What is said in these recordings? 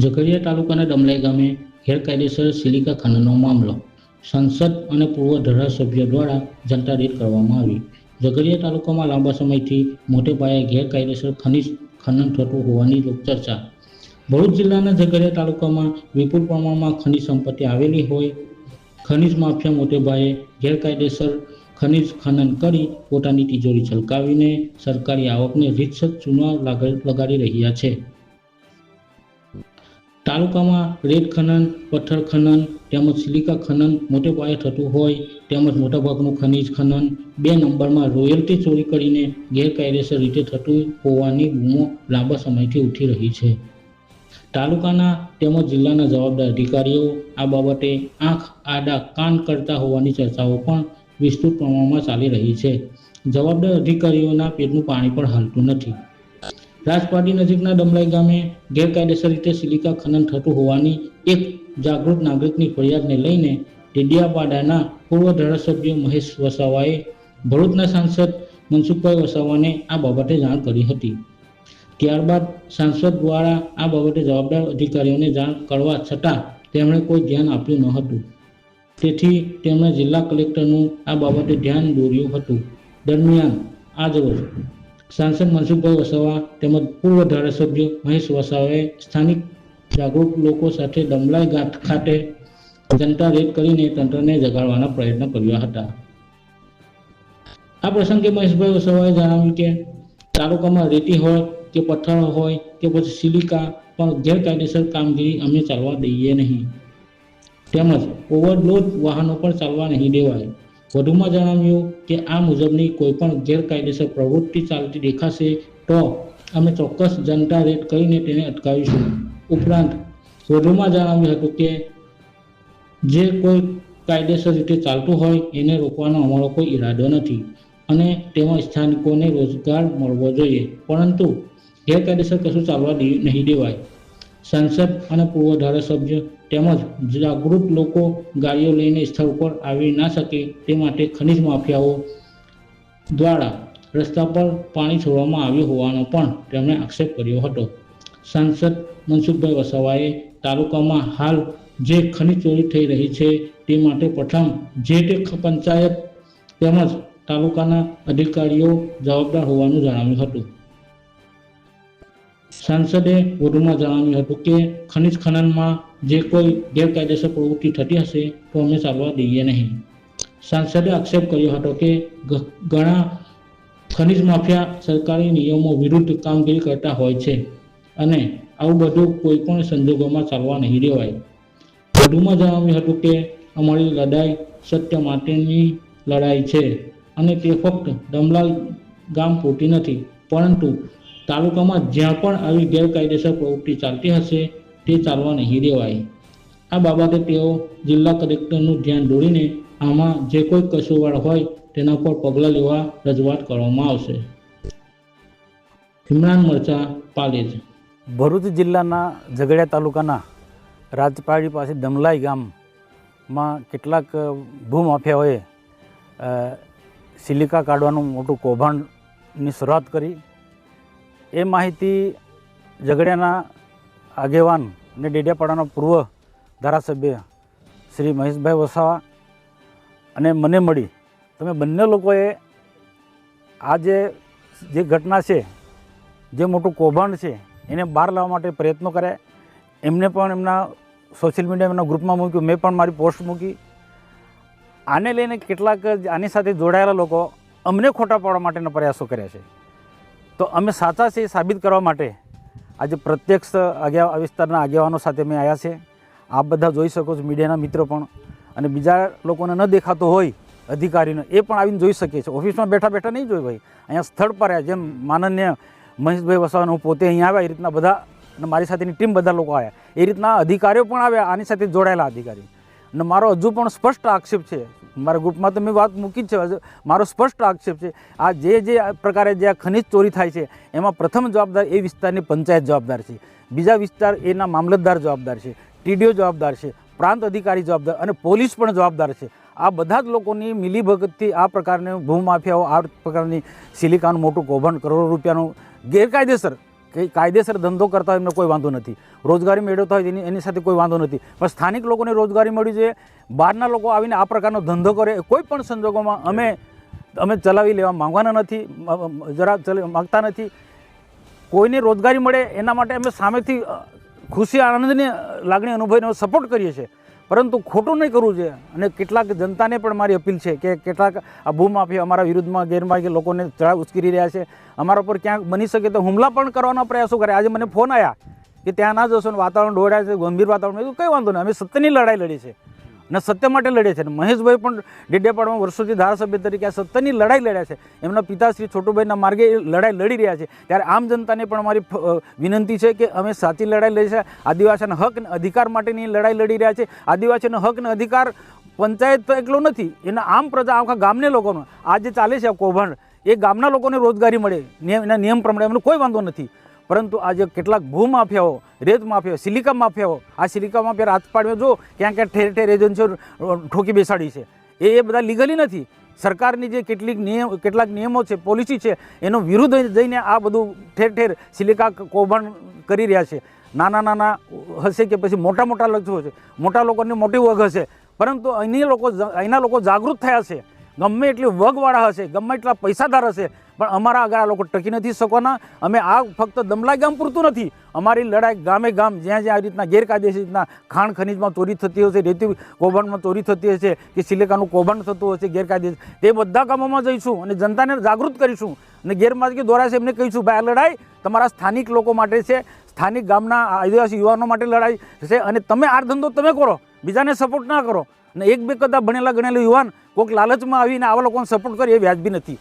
ઝઘડિયા તાલુકાના ડમલાઈ ગામે ગેરકાયદેસર સિલિકા ખનનનો મામલો. સંસદ અને પૂર્વ ધારાસભ્ય દ્વારા જનતા રેડ કરવામાં આવી. ઝઘડિયા તાલુકામાં લાંબા સમયથી મોટે પાયે ગેરકાયદેસર ખનિજ ખનન થતું હોવાની લોકચર્ચા ભરૂચ જિલ્લાના ઝઘડિયા તાલુકામાં વિપુલ પ્રમાણમાં ખનિજ સંપત્તિ આવેલી હોય, ખનિજ માફિયા મોટે પાયે ગેરકાયદેસર ખનિજ ખનન કરી પોતાની તિજોરી છલકાવીને સરકારી આવકને રીતસર ચૂના લાગ- લગાડી રહ્યા છે. તાલુકામાં રેત ખનન, પથ્થર ખનન, તેમજ સિલિકા ખનન મોટે પાયે થતું હોય, તેમજ મોટાભાગનું ખનિજ ખનન, બે નંબરમાં રોયલ્ટી ચોરી કરીને ગેરકાયદેસર રીતે થતું હોવાની બૂમો લાંબા સમયથી ઉઠી રહી છે. તાલુકાના તેમજ જિલ્લાના જવાબદાર અધિકારીઓ આ બાબતે આંખ, આડા, કાન કરતા હોવાની ચર્ચાઓ પણ વિસ્તૃત પ્રમાણમાં ચાલી રહી છે. જવાબદાર અધિકારીઓના પેટનું પાણી પણ હાલતું નથી. રાજપાટી નજીકના ડમલાઈ ગામે ગેરકાયદેસર રીતે સિલિકા ખનન થતું હોવાની એક જાગૃત નાગરિકની ફરિયાદને લઈને ડેડિયાપાડાના પૂર્વ ધારાસભ્ય મહેશ વસાવાએ ભરૂચના સાંસદ મનસુખભાઈ વસાવાને આ બાબતે જાણ કરી હતી. ત્યારબાદ સાંસદ દ્વારા આ બાબતે જવાબદાર અધિકારીઓને જાણ કરવા છતાં તેમણે કોઈ ધ્યાન આપ્યું ન હતું. તેથી તેમણે જિલ્લા કલેક્ટરનું આ બાબતે ધ્યાન દોર્યું હતું. દરમિયાન આજરોજ સાંસદ મનસુખભાઈ વસાવા તેમજ પૂર્વ ધારાસભ્ય મહેશ વસાવાએ સ્થાનિક જાગૃત લોકો સાથે દમલાઈ ગાંઠ ખાતે જનતા રેડ કરીને તંત્રને જગાડવાના પ્રયત્ન કર્યા હતા. આ પ્રસંગે મહેશભાઈ વસાવાએ જણાવ્યું કે તાલુકામાં રેતી હોય કે પથ્થર હોય કે પછી સિલિકા પણ ગેરકાયદેસર કામગીરી અમે ચાલવા દઈએ નહીં. તેમજ ઓવરલોડ વાહનો પણ ચાલવા નહીં દેવાય. વધુમાં જણાવ્યું કે આ મુજબની કોઈ પણ ગેરકાયદેસર પ્રવૃત્તિ ચાલતી દેખાશે તો અમે ચોક્કસ જનતા રેડ કરીને તેને અટકાવીશું. ઉપરાંત, વધુમાં જણાવ્યું હતું કે જે કોઈ કાયદેસર રીતે ચાલતું હોય એને રોકવાનો અમારો કોઈ ઈરાદો નથી અને તેમાં સ્થાનિકોને રોજગાર મળવો જોઈએ. પરંતુ ગેરકાયદેસર કશું ચાલવા નહીં દેવાય. સાંસદ અને પૂર્વ ધારાસભ્ય તેમજ જાગૃત લોકો ગાડીઓ લઈને સ્થળ પર આવી ના શકે તે માટે ખનિજ માફિયાઓ દ્વારા રસ્તા પર પાણી છોડવામાં આવ્યું હોવાનો પણ તેમણે આક્ષેપ કર્યો હતો. સાંસદ મનસુખભાઈ વસાવાએ તાલુકામાં હાલ જે ખનિજ ચોરી થઈ રહી છે તે માટે પ્રથમ જે તે પંચાયત તેમજ તાલુકાના અધિકારીઓ જવાબદાર હોવાનું જણાવ્યું હતું. સાંસદે વધુમાં જણાવ્યું હતું કે ખનિજ ખનનમાં જે કોઈ ગેરકાયદેસર પ્રવૃત્તિ થતી હશે તો અમે ચાલવા દઈએ નહીં. સાંસદે આક્ષેપ કર્યો હતો કે ઘણા ખનિજ માફિયા સરકારી નિયમો વિરુદ્ધ કામગીરી કરતા હોય છે અને આવું બધું કોઈ પણ સંજોગોમાં ચાલવા નહીં દેવાય. વધુમાં જણાવ્યું હતું કે અમારી લડાઈ સત્ય માટેની લડાઈ છે અને તે ફક્ત દમલાલ ગામ પૂરતી નથી, પરંતુ તાલુકામાં જ્યાં પણ આવી ગેરકાયદેસર પ્રવૃત્તિ ચાલતી હશે, તે ચાલવા નહીં દેવાય. આ બાબતે તેઓ જિલ્લા કલેક્ટરનું ધ્યાન દોરીને આમાં જે કોઈ કસુવાળ હોય, તેના પર પગલાં લેવા રજૂઆત કરવામાં આવશે. ઇમરાન મરચા, પાલેજ. ભરૂચ જિલ્લાના ઝઘડિયા તાલુકાના રાજપાડી પાસે દમલાઈ ગામમાં કેટલાક ભૂમાફિયાઓએ સિલિકા કાઢવાનું મોટું કૌભાંડની શરૂઆત કરી. એ માહિતી ઝઘડિયાના આગેવાન અને ડેડિયાપાડાના પૂર્વ ધારાસભ્ય શ્રી મહેશભાઈ વસાવા અને મને મળી. તમે બંને લોકોએ આ જે જે ઘટના છે, જે મોટું કૌભાંડ છે, એને બહાર લાવવા માટે પ્રયત્નો કર્યા. એમને પણ એમના સોશિયલ મીડિયા એમના ગ્રુપમાં મૂક્યું. મેં પણ મારી પોસ્ટ મૂકી. આને લઈને કેટલાક આની સાથે જોડાયેલા લોકો અમને ખોટા પાડવા માટેના પ્રયાસો કર્યા છે. તો અમે સાચા છે એ સાબિત કરવા માટે. આજે પ્રત્યક્ષ આગેવા વિસ્તારના આગેવાનો સાથે મેં આવ્યા છે. આપ બધા જોઈ શકો છો, મીડિયાના મિત્રો પણ. અને બીજા લોકોને ન દેખાતો હોય, અધિકારીને એ પણ આવીને જોઈ શકે છે. ઓફિસમાં બેઠા બેઠા નહીં જોઈ ભાઈ. અહીંયા સ્થળ પર આવ્યા જેમ માનન્ય મહેશભાઈ વસાવાને હું પોતે અહીંયા આવ્યા, એ રીતના બધા અને મારી સાથેની ટીમ બધા લોકો આવ્યા એ રીતના અધિકારીઓ પણ આવ્યા, આની સાથે જોડાયેલા અધિકારી અને મારો હજુ પણ સ્પષ્ટ આક્ષેપ છે મારા ગ્રુપમાં તો મેં વાત મૂકી જ છે. મારો સ્પષ્ટ આક્ષેપ છે. આ જે જે પ્રકારે જે આ ખનિજ ચોરી થાય છે, એમાં પ્રથમ જવાબદાર એ વિસ્તારની પંચાયત જવાબદાર છે. બીજા વિસ્તાર એના મામલતદાર જવાબદાર છે. ટીડીઓ જવાબદાર છે. પ્રાંત અધિકારી જવાબદાર અને પોલીસ પણ જવાબદાર છે. આ બધા જ લોકોની મિલીભગતથી આ પ્રકારની ભૂમાફિયાઓ આ પ્રકારની સિલિકાનું મોટું કૌભાંડ કરોડો રૂપિયાનું ગેરકાયદેસર કાયદેસર ધંધો કરતા હોય એમને કોઈ વાંધો નથી. રોજગારી મેળવતા હોય એની એની સાથે કોઈ વાંધો નથી. પણ સ્થાનિક લોકોને રોજગારી મળવી જોઈએ બહારના લોકો આવીને આ પ્રકારનો ધંધો કરે કોઈ પણ સંજોગોમાં અમે અમે ચલાવી લેવા માંગવાના નથી જરા માગતા નથી. કોઈને રોજગારી મળે એના માટે અમે સામેથી ખુશી, આનંદની લાગણી અનુભવીને સપોર્ટ કરીએ છીએ. પરંતુ ખોટું નહીં કરવું જોઈએ. અને કેટલાક જનતાને પણ મારી અપીલ છે કે કેટલાક આ ભૂમાફી અમારા વિરુદ્ધમાં ગેરમાર્ગે લોકોને ચડાવ ઉશ્કેરી રહ્યા છે. અમારા પર ક્યાંક બની શકે તો હુમલા પણ કરવાના પ્રયાસો કરે. આજે મને ફોન આવ્યા કે ત્યાં ના જશો ને વાતાવરણ દોડાય છે, ગંભીર વાતાવરણ મેં કંઈ વાંધો નહીં. અમે સત્યની લડાઈ લડી છે. અને સત્ય માટે લડે છે. અને મહેશભાઈ પણ ડેડિયાપાડમાં વર્ષોથી ધારાસભ્ય તરીકે આ સત્યની લડાઈ લડ્યા છે. એમના પિતાશ્રી છોટુભાઈના માર્ગે લડાઈ લડી રહ્યા છે. ત્યારે આમ જનતાને પણ અમારી વિનંતી છે કે અમે સાચી લડાઈ લડી છે. આદિવાસીના હક અને અધિકાર માટેની લડાઈ લડી રહ્યા છે. આદિવાસીનો હક અને અધિકાર પંચાયત તો એકલો નથી. એના આમ પ્રજા આખા ગામને લોકોનો. આ જે ચાલે છે કૌભાંડ. એ ગામના લોકોને રોજગારી મળે. એના નિયમ પ્રમાણે એમનો કોઈ વાંધો નથી. પરંતુ આજે કેટલાક ભૂમાફિયાઓ રેત માફિયાઓ, સિલિકા માફિયાઓ, આ સિલિકા માફિયા રાજપાડમાં જો ક્યાં ક્યાં ઠેર ઠેર એજન્સીઓ ઠોકી બેસાડી છે. એ એ બધા લીગલી નથી. સરકારની જે કેટલીક નિયમ, કેટલાક નિયમો છે, પોલિસી છે, એનો વિરુદ્ધ જઈને આ બધું ઠેર ઠેર સિલિકા કૌભાંડ કરી રહ્યા છે. નાના નાના હશે કે પછી મોટા મોટા લક્ષો હશે મોટા લોકોની મોટી વગ હશે. પરંતુ અહીંની લોકો અહીંના લોકો જાગૃત થયા છે. ગમે એટલી વગવાળા હશે, ગમે એટલા પૈસાદાર હશે, પણ અમારા આગળ આ લોકો ટકી નથી શકવાના. અમે આ ફક્ત દમલા ગામ પૂરતું નથી. અમારી લડાઈ ગામે ગામ, જ્યાં જ્યાં આ રીતના ગેરકાયદેસર રીતના ખાણ ખનીજમાં ચોરી થતી હશે રેતી કૌભાંડમાં ચોરી થતી હશે કે સિલિકાનું કૌભાંડ થતું હશે ગેરકાયદેસર, તે બધા ગામોમાં જઈશું અને જનતાને જાગૃત કરીશું. અને ગેરમાર્ગે દોરાશે એમને કહીશું, ભાઈ, આ લડાઈ તમારા સ્થાનિક લોકો માટે છે, સ્થાનિક ગામના આદિવાસી યુવાનો માટે લડાઈ છે, અને તમે આ ધંધો તમે કરો, બીજાને સપોર્ટ ના કરો. અને એક બે કદાચ ભણેલા ગણેલા યુવાન કોઈક લાલચમાં આવીને આવા લોકોને સપોર્ટ કરે એ વ્યાજબી નથી.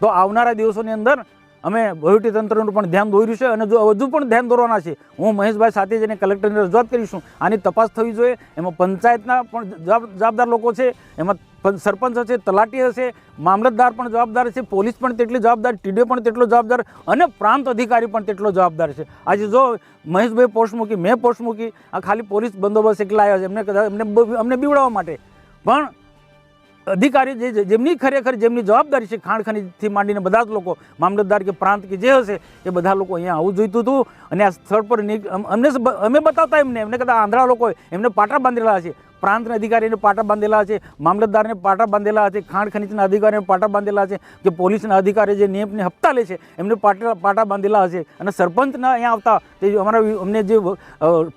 તો આવનારા દિવસોની અંદર અમે વહીવટી તંત્રનું પણ ધ્યાન દોર્યું છે અને જો હજુ પણ ધ્યાન દોરવાના છે, હું મહેશભાઈ સાથે જઈને કલેક્ટરને રજૂઆત કરીશું. આની તપાસ થવી જોઈએ. એમાં પંચાયતના પણ જવાબદાર લોકો છે. એમાં સરપંચ હશે, તલાટી હશે, મામલતદાર પણ જવાબદાર છે, પોલીસ પણ તેટલી જવાબદાર, ટીડીઓ પણ તેટલો જવાબદાર અને પ્રાંત અધિકારી પણ તેટલો જવાબદાર છે. આજે જો મહેશભાઈ પોસ્ટ મૂકી, મેં પોસ્ટ મૂકી, આ ખાલી પોલીસ બંદોબસ્ત એકલા આવ્યા છે. એમને કદાચ, એમને અમને બીવડાવવા માટે. પણ અધિકારી જે જેમની ખરેખર જેમની જવાબદારી છે, ખાણ માંડીને બધા જ લોકો, મામલતદાર કે પ્રાંત કે જે હશે, એ બધા લોકો અહીંયા આવવું જોઈતું હતું. અને આ સ્થળ પર અમને અમે બતાવતા એમને એમને કદાચ આંધળા લોકો એમને પાટા બાંધેલા છે પ્રાંતના અધિકારીને પાટા બાંધેલા છે, મામલતદારને પાટા બાંધેલા છે, ખાણ ખનીજના અધિકારીને પાટા બાંધેલા છે, કે પોલીસના અધિકારી જે નિયમને હપ્તા લે છે, એમને પાટા પાટા બાંધેલા હશે અને સરપંચના અહીંયા આવતા, તે અમારા અમને જે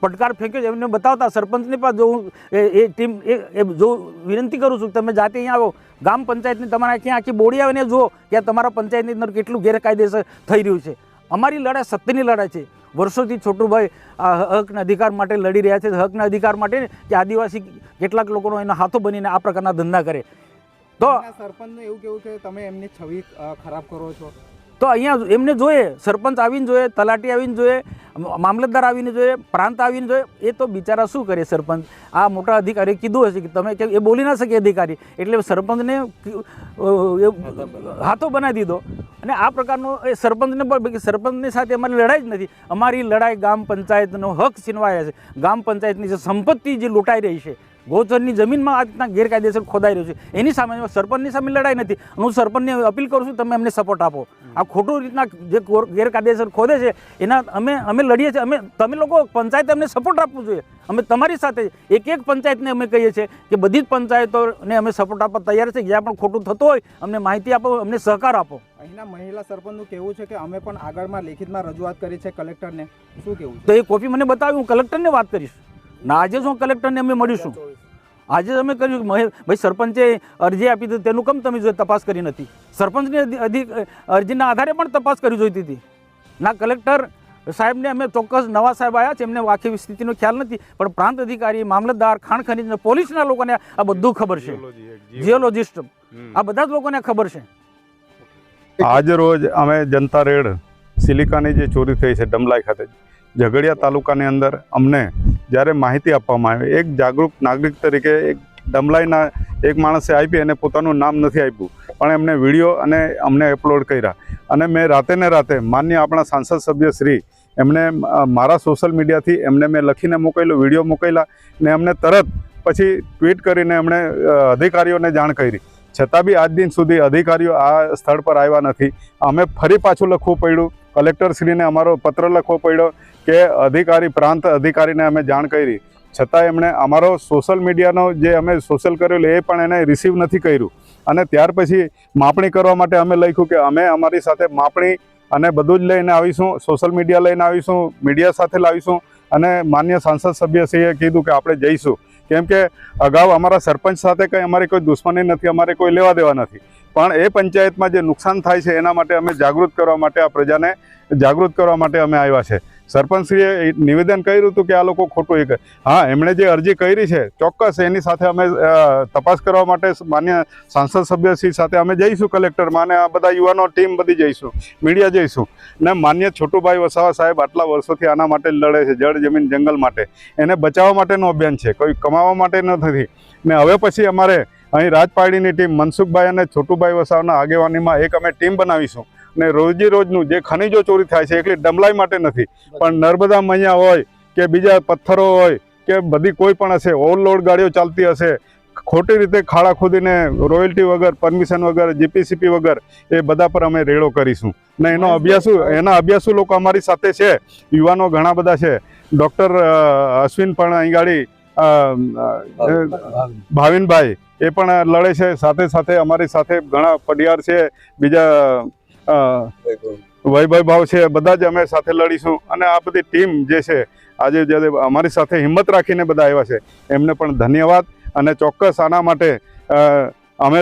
પડકાર ફેંક્યો છે, એમને બતાવતા સરપંચને પણ જો હું એ ટીમ, એ જો વિનંતી કરું છું તમે જાતે અહીંયા આવો. ગામ પંચાયતની તમારા ક્યાં આખી બોડી આવીને જુઓ, કે તમારા પંચાયતની અંદર કેટલું ગેરકાયદેસર થઈ રહ્યું છે. અમારી લડાઈ સત્યની લડાઈ છે. વર્ષોથી છોટુભાઈ આ હકના અધિકાર માટે લડી રહ્યા છે. હકના અધિકાર માટે કે આદિવાસી કેટલાક લોકોનો એના હાથો બનીને આ પ્રકારના ધંધા કરે. તો સરપંચનું એવું કેવું કે તમે એમની છબી ખરાબ કરો છો? તો અહીંયા એમને જોઈએ સરપંચ આવીને જોઈએ તલાટી આવીને જોઈએ મામલતદાર આવીને જોઈએ, પ્રાંત આવીને જોઈએ, એ તો બિચારા શું કરે સરપંચ? આ મોટા અધિકારીએ કીધું હશે કે તમે કે એ બોલી ના શકે અધિકારી. એટલે સરપંચને હાથો બનાવી દીધો. અને આ પ્રકારનો એ સરપંચને સરપંચની સાથે અમારી લડાઈ જ નથી. અમારી લડાઈ ગામ પંચાયતનો હક છીનવાયા છે. ગામ પંચાયતની જે સંપત્તિ જે લૂંટાઈ રહી છે ગોચરની જમીનમાં આ રીતના ગેરકાયદેસર ખોદાઈ રહ્યું છે. એની સામે સરપંચની સામે લડાઈ નથી હું સરપંચને અપીલ કરું છું તમે અમને સપોર્ટ આપો. આ ખોટું રીતના જે ગેરકાયદેસર ખોદે છે એના અમે અમે લડીએ છીએ અમે તમે લોકો પંચાયત અમને સપોર્ટ આપવું જોઈએ. અમે તમારી સાથે એક એક પંચાયતને અમે કહીએ છીએ કે બધી જ પંચાયતોને અમે સપોર્ટ આપવા તૈયાર છે જ્યાં પણ ખોટું થતું હોય અમને માહિતી આપો અમને સહકાર આપો. અહીંના મહિલા સરપંચનું કહેવું છે કે અમે પણ આગળમાં લેખિતમાં રજૂઆત કરી છે કલેક્ટરને. શું કહેવું તો એ કોપી મને બતાવી હું કલેક્ટરને વાત કરીશ. ના આજે શું કલેક્ટરને અમે મળીશું આજે અમે કર્યું ભાઈ સરપંચે અરજી આપી હતી તેનું કેમ તમે જો તપાસ કરી નથી? સરપંચની અરજીના આધારે પણ તપાસ કરવી જોઈતી હતી. ના કલેક્ટર સાહેબને અમે ચોક્કસ નવા સાહેબ આવ્યા છે એમને આખી સ્થિતિનો ખ્યાલ નથી પણ પ્રાંત અધિકારી મામલતદાર ખાણ ખનીજ પોલીસના લોકોને આ બધું ખબર છે. જીઓલોજીસ્ટ આ બધા જ લોકોને ખબર છે. આજ રોજ અમે જનતા રેડ સિલિકાની જે ચોરી થઈ છે ડમલાઈ ખાતે ઝઘડિયા તાલુકાની અંદર અમને જ્યારે માહિતી આપવામાં આવી, એક જાગૃત નાગરિક તરીકે એક ડમલાઈના એક માણસે આપી અને પોતાનું નામ નથી આપ્યું. પણ એમને વીડિયો અને અમને અપલોડ કર્યા. અને મેં રાતે ને રાતે માન્ય આપણા સાંસદ સભ્ય શ્રી એમને મારા સોશિયલ મીડિયાથી એમને મેં લખીને મોકલ્યો, વીડિયો મોકલ્યા ને એમને તરત પછી ટ્વીટ કરીને એમણે અધિકારીઓને જાણ કરી. છતાં બી આજ દિન સુધી અધિકારીઓ આ સ્થળ પર આવ્યા નથી. અમે ફરી પાછું લખવું પડ્યું. કલેક્ટરશ્રીને અમારો પત્ર લખવો પડ્યો. કે અધિકારી, પ્રાંત અધિકારીને અમે જાણ કરી. છતાં એમણે અમારો સોશિયલ મીડિયાનો જે અમે સોશિયલ કરેલું એ પણ એને રિસીવ નથી કર્યું. અને ત્યાર પછી માપણી કરવા માટે અમે લખ્યું કે અમે અમારી સાથે માપણી અને બધું જ લઈને આવીશું, સોશિયલ મીડિયા લઈને આવીશું, મીડિયા સાથે લાવીશું અને માન્ય સાંસદ સભ્યશ્રીએ કીધું કે આપણે જઈશું. કેમ કે અગાઉ અમારા સરપંચ સાથે કંઈ અમારી કોઈ દુશ્મની નથી, અમારે કોઈ લેવા દેવા નથી. પણ એ પંચાયતમાં જે નુકસાન થાય છે એના માટે અમે જાગૃત કરવા માટે આ પ્રજાને જાગૃત કરવા માટે અમે આવ્યા છે. સરપંચશ્રીએ નિવેદન કર્યું હતું કે આ લોકો ખોટું એ કરે હા, એમણે જે અરજી કરી છે, ચોક્કસ એની સાથે અમે તપાસ કરવા માટે માન્ય સાંસદ સભ્યશ્રી સાથે અમે જઈશું કલેક્ટરમાં અને આ બધા યુવાનો ટીમ બધી જઈશું, મીડિયા જઈશું. ને માન્ય છોટુભાઈ વસાવા સાહેબ આટલા વર્ષોથી આના માટે લડે છે, જળ જમીન જંગલ માટે. એને બચાવવા માટેનું અભિયાન છે, કોઈ કમાવા માટે નથી. ને હવે પછી અમારે અહીં રાજપાડીની ટીમ મનસુખભાઈ અને છોટુભાઈ વસાવાના આગેવાનીમાં એક અમે ટીમ બનાવીશું. ને રોજી રોજનું જે ખનીજો ચોરી થાય છે એકલી ડમલાઈ માટે નથી. પણ નર્મદા મૈયા હોય કે બીજા પથ્થરો હોય કે બધી કોઈ પણ હશે ઓવરલોડ ગાડીઓ ચાલતી હશે ખોટી રીતે ખાડા ખોદીને રોયલ્ટી વગર પરમિશન વગર જીપીસીપી વગર એ બધા પર અમે રેડો કરીશું. ને એનો અભ્યાસુ એના અભ્યાસુ લોકો અમારી સાથે છે. યુવાનો ઘણા બધા છે. ડૉક્ટર અશ્વિન પણ અહીં ગાડી ભાવિનભાઈ એ પણ લડે છે. સાથે સાથે અમારી સાથે ઘણા પડિયાર છે. બીજા વૈભવ ભાવ છે, બધા જ અમે સાથે લડીશું. અને આ બધી ટીમ જે છે, આજે જે અમારી સાથે હિંમત રાખીને બધા આવ્યા છે, એમને પણ ધન્યવાદ. અને ચોક્કસ આના માટે અમે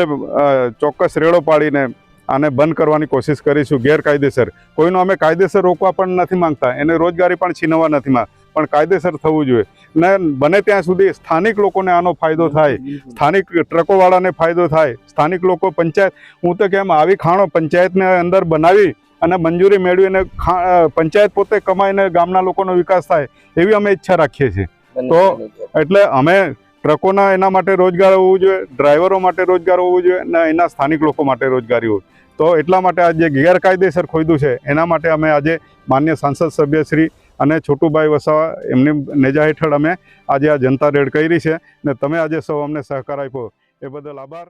ચોક્કસ રેડો પાડીને આને બંધ કરવાની કોશિશ કરીશું ગેરકાયદેસર. કોઈનો અમે કાયદેસર રોકવા પણ નથી માંગતા. એને રોજગારી પણ છીનવવા નથી માંગતા પણ કાયદેસર થવું જોઈએ. ને બને ત્યાં સુધી સ્થાનિક લોકોને આનો ફાયદો થાય. સ્થાનિક ટ્રકોવાળાને ફાયદો થાય. સ્થાનિક લોકો પંચાયત હું તો કેમ આવી ખાણો પંચાયતને અંદર બનાવી અને મંજૂરી મેળવીને ખા પંચાયત પોતે કમાઈને ગામના લોકોનો વિકાસ થાય એવી અમે ઈચ્છા રાખીએ છીએ. તો એટલે અમે ટ્રકોના એના માટે રોજગાર હોવું જોઈએ ડ્રાઈવરો માટે રોજગાર હોવું જોઈએ અને એના સ્થાનિક લોકો માટે રોજગારી હોય તો એટલા માટે આ જે ગેરકાયદેસર ખોદ્યું છે એના માટે અમે આજે માન્ય સાંસદ સભ્યશ્રી અને છોટુભાઈ વસાવા, એમની નેજા હેઠળ અમે આજે આ જનતા રેડ કરી છે. ને તમે આજે સૌ અમને સહકાર આપ્યો. એ બદલ આભાર.